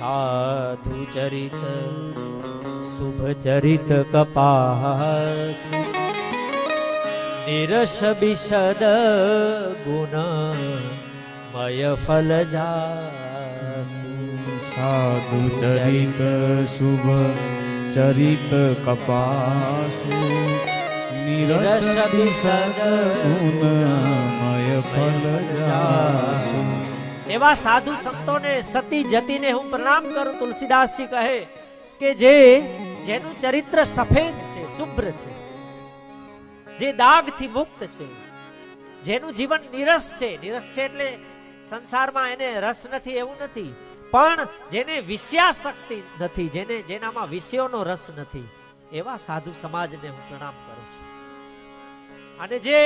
સાધુ ચરિત શુભ ચરિત કપાસ નિરસ બિષદ ગુણ મય ફલ જાસુ સાધુ ચરિત શુભ ચરિત કપાસુ નિરસ બિષદ ગુણ મય ફલ જાસુ એવા સાધુ સંતોને સતી જતીને હું પ્રણામ કરું, તુલસીદાસજી કહે કે જે જેનું ચરિત્ર સફેદ છે, શુભ્ર છે, જે દાગથી મુક્ત છે, જેનું જીવન નિરસ છે. નિરસ છે એટલે સંસારમાં એને રસ નથી, એવું નથી. પણ જેને વિષયાશક્તિ નથી, જેને જેનામાં વિષયોનો રસ નથી, એવા સાધુ સમાજને હું પ્રણામ કરું છું. અને જે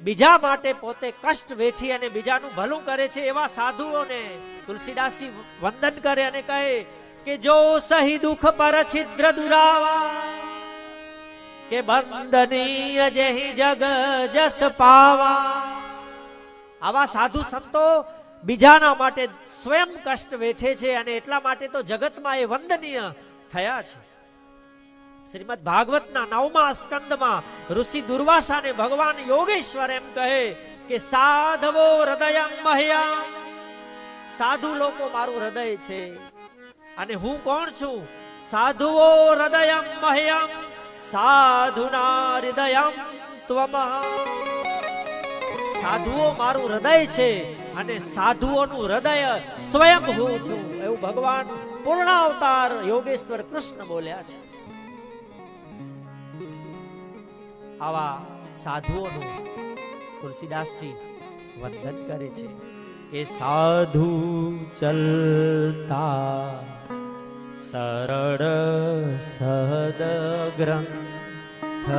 બીજા માટે પોતે કષ્ટ વેઠી અને બીજાનું ભલું કરે છે એવા સાધુઓને તુલસીદાસજી વંદન કરે અને કહે કે જો સહી દુખ પર છિદ્ર દુરાવા, કે બંધની જેહી જગ જસ પાવા. આવા સાધુ સંતો બીજાના માટે સ્વયં કષ્ટ વેઠે છે અને એટલા માટે તો જગતમાં એ વંદનીય થયા છે. શ્રીમદ ભાગવતના નવમા સ્કંદમાં ઋષિ દુર્વાસાને ભગવાન યોગેશ્વર એમ કહે કે, સાધવો હૃદય મહ્યા સાધુ લોકો મારું હૃદય છે. અને હું કોણ છું? સાધુઓ હૃદય મહ્યમ. સાધુના હૃદયમ સાધુઓ મારું હૃદય છે અને સાધુઓનું હૃદય સ્વયં હું છું. એવું ભગવાન પૂર્ણ અવતાર યોગેશ્વર કૃષ્ણ બોલ્યા છે. આવા સાધુઓનું તુલસીદાસજી વંદન કરે છે કે સાધુ ચલતા સરળ સદ ગ્રંથ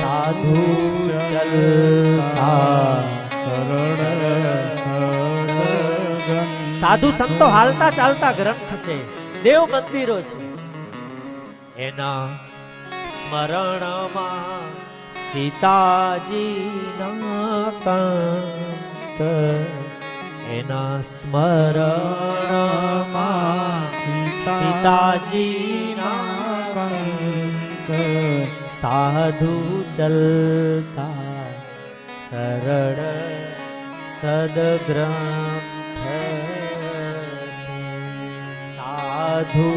સાધુ ચલતા સરળ સાધુ સંતો હાલતા ચાલતા ગ્રંથ છે. દેવ મંદિરો છે. એના સ્મરણમાં સીતાજીના કાંત એના સ્મરણમાં સીતાજીના કંક સાધુ ચલતા સરળ સદગ્રંથ. સાધુ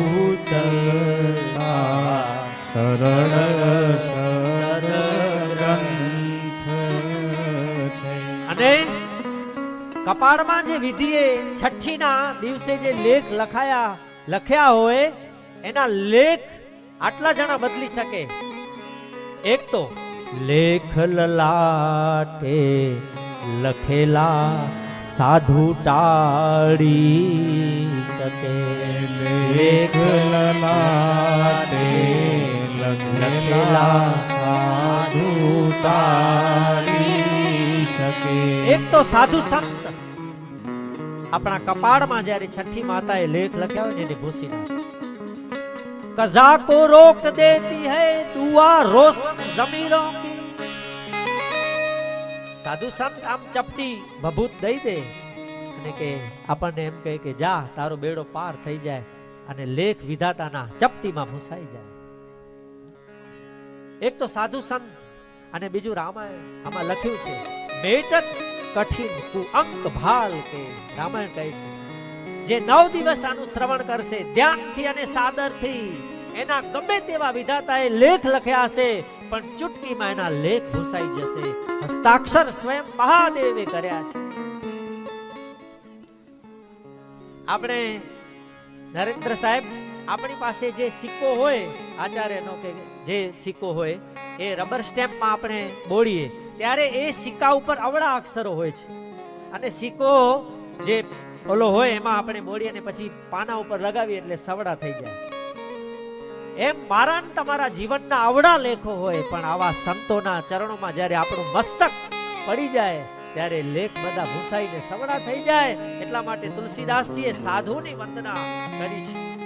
ચલતા સરળ અને કપાળમાં જે વિધિએ છઠ્ઠીના દિવસે જે લેખ લખાયા, લખ્યા હોય, એના લેખ આટલા જણા બદલી શકે. એક તો, લેખ લલાટે લખેલા સાધુ ટાળી શકે. લેખ લલાટે સાધુ એક તો સાધુ સંત. આપણા કપાળમાં જ્યારે છઠ્ઠી માતાએ લેખ લખ્યા હોય ને એને ભૂસી કઝા કો રોક દેતી હૈ દુઆ રોશન જમીરો સાધુ સંત આમ ચપટી ભભૂત દઈ દે અને કે આપણને એમ કહે કે જા, તારો બેડો પાર થઈ જાય અને લેખ વિધાતાના ચપટીમાં ભૂસાઈ જાય. એક તો સાધુ સંત અને બીજું રામાયણ. આમાં લખ્યું છે મેટત કઠિન કુઅંક ભાલ કે, રામાયણ કહે છે, જે નવ દિવસ આનું શ્રવણ કરશે, ધ્યાનથી અને સાદરથી. એના ગમે તેવા વિધાતાએ લેખ લખ્યા હશે, પણ ચુટકીમાં એના લેખ ભૂસાઈ જશે. હસ્તાક્ષર સ્વયં મહાદેવે કર્યા છે. આપણે નરેન્દ્ર સાહેબ આપણી પાસે જે સિક્કો હોય, આચાર્યનો કે જે સિક્કો હોય, એ રબર સ્ટેમ્પમાં આપણે બોળીએ, ત્યારે એ સિક્કા ઉપર અવળા અક્ષરો હોય છે. અને સિક્કો જે ઓલો હોય, એમાં આપણે બોળીએ અને પછી પાના ઉપર લગાવીએ એટલે સવડા થઈ જાય. એમ મારા તમારા જીવનના આવડા લેખો હોય, પણ આવા સંતોના ચરણોમાં જ્યારે આપણું મસ્તક પડી જાય, ત્યારે લેખ બધા ભૂસાઈને સવડા થઈ જાય. એટલા માટે તુલસીદાસજીએ સાધુની વંદના કરી છે.